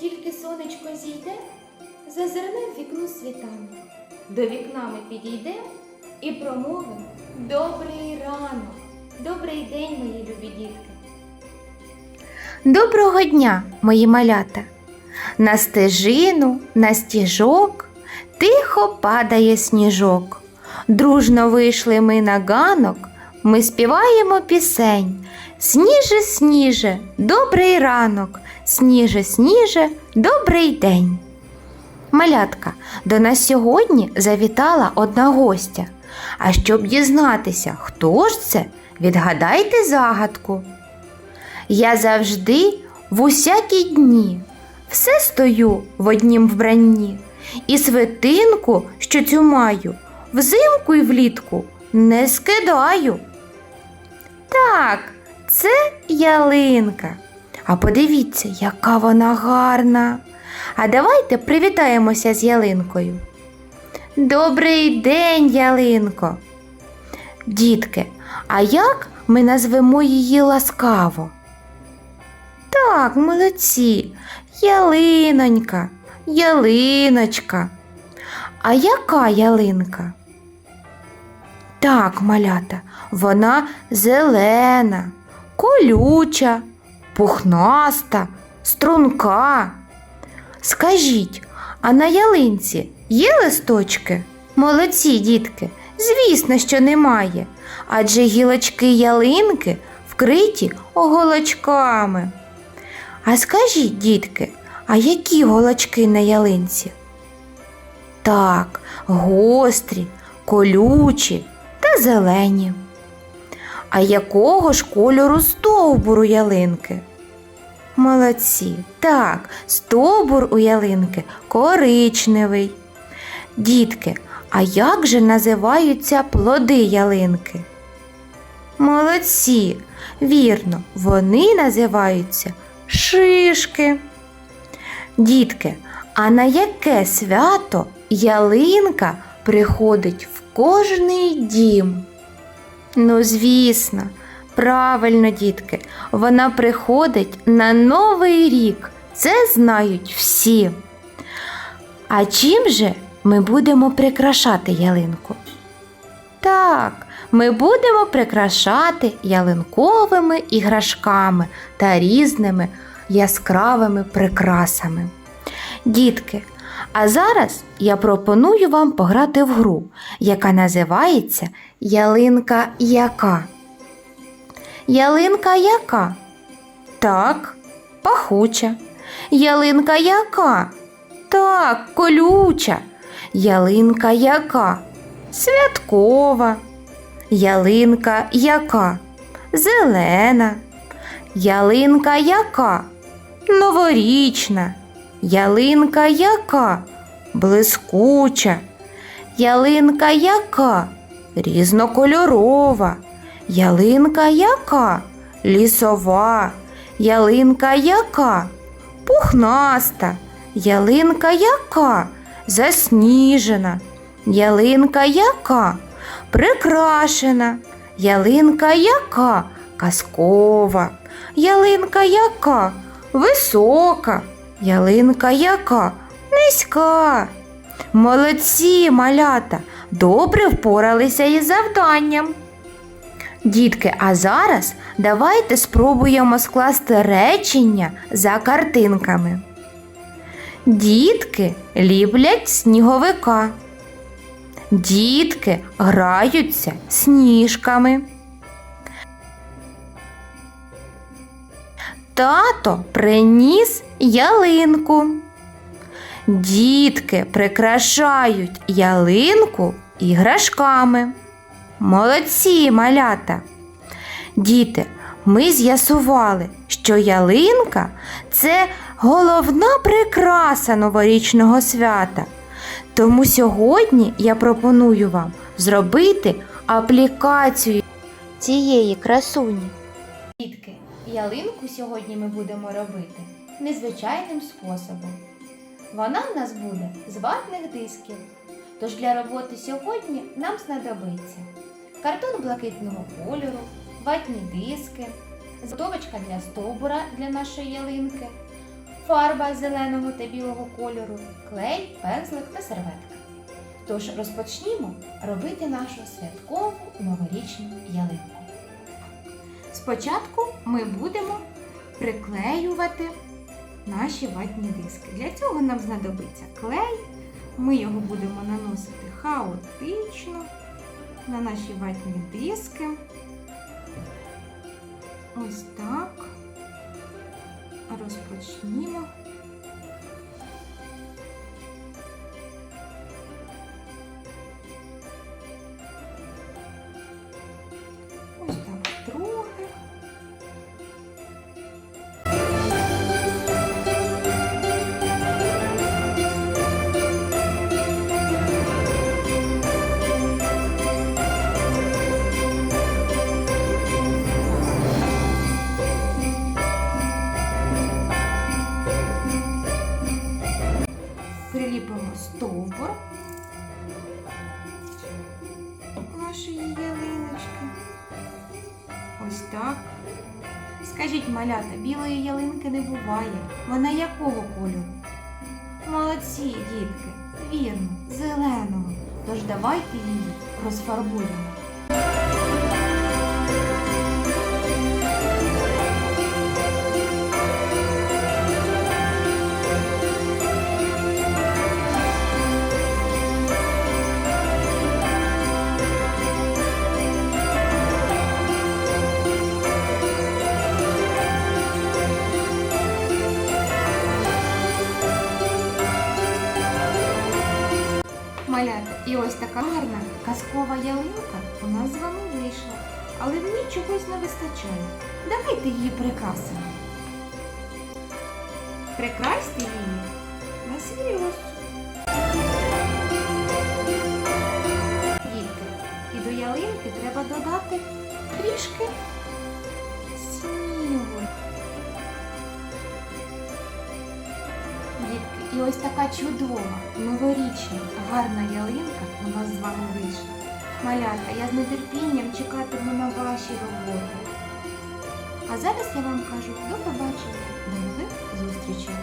тільки сонечко зійде, зазирне в вікно світанок. До вікна ми підійдемо і промовимо Добрий ранок, добрий день, мої любі дітки. Доброго дня, мої малята! На стежину, на стіжок тихо падає сніжок. Дружно вийшли ми на ганок, ми співаємо пісень. Сніже, сніже, добрий ранок, сніже, сніже, добрий день. Малятка, до нас сьогодні завітала одна гостя. А щоб дізнатися, хто ж це, відгадайте загадку. Я завжди в усякі дні все стою в однім вбранні, і свитинку, що цю маю, взимку і влітку не скидаю. Так, це ялинка. А подивіться, яка вона гарна. А давайте привітаємося з ялинкою. Добрий день, ялинко. Дітки, а як ми назвемо її ласкаво? Так, молодці, ялинонька, ялиночка. А яка ялинка? Так, малята, вона зелена, колюча, пухнаста, струнка. Скажіть, а на ялинці є листочки? Молодці, дітки, звісно, що немає, адже гілочки ялинки вкриті оголочками. А скажіть, дітки, а які голочки на ялинці? Так, гострі, колючі та зелені. А якого ж кольору стовбур у ялинки? Молодці, так, стовбур у ялинки коричневий. Дітки, а як же називаються плоди ялинки? Молодці, вірно, вони називаються шишки. Дітки, а на яке свято ялинка приходить в кожний дім? Ну, звісно, правильно, дітки, вона приходить на Новий рік. Це знають всі. А чим же ми будемо прикрашати ялинку? Так, ми будемо прикрашати ялинковими іграшками та різними яскравими прикрасами. Дітки, а зараз я пропоную вам пограти в гру, яка називається Ялинка яка. Ялинка яка? Так, пахуча. Ялинка яка? Так, колюча. Ялинка яка? Святкова. Ялинка яка? Зелена. Ялинка яка? Новорічна. Ялинка яка? Блискуча. Ялинка яка? Різнокольорова. Ялинка яка? Лісова. Ялинка яка? Пухнаста. Ялинка яка? Засніжена. Ялинка яка? Прикрашена. Ялинка яка? Казкова. Ялинка яка? Висока. Ялинка яка? Низька. Молодці, малята, добре впоралися із завданням. Дітки, а зараз давайте спробуємо скласти речення за картинками. Дітки ліплять сніговика. Дітки граються сніжками. Тато приніс ялинку. Дітки прикрашають ялинку іграшками. Молодці малята. Діти, ми з'ясували, що ялинка це головна прикраса новорічного свята. Тому сьогодні я пропоную вам зробити аплікацію цієї красуні. Дітки, ялинку сьогодні ми будемо робити незвичайним способом. Вона в нас буде з ватних дисків. Тож для роботи сьогодні нам знадобиться картон блакитного кольору, ватні диски, заготовочка для стовбура для нашої ялинки, фарба зеленого та білого кольору, клей, пензлик та серветка. Тож розпочнімо робити нашу святкову новорічну ялинку. Спочатку ми будемо приклеювати наші ватні диски. Для цього нам знадобиться клей. Ми його будемо наносити хаотично на наші ватні диски. Ось так. Розпочнімо. Нашої ялиночки. Ось так. Скажіть, малята, білої ялинки не буває. Вона якого кольору? Молодці, дітки. Вірно, зеленого. Тож давайте її розфарбуємо. Малята, і ось така гарна казкова ялинка у нас з вами вийшла, але ній чогось не вистачає. Давайте її прикрасимо. Прикрасьте її на свій. Дітки, і до ялинки треба додати трішки і ось така чудова, новорічна, гарна ялинка у нас з вами вийшла. Малята, я з нетерпінням чекатиму на ваші роботи. А зараз я вам кажу до побачення, до нових зустрічей.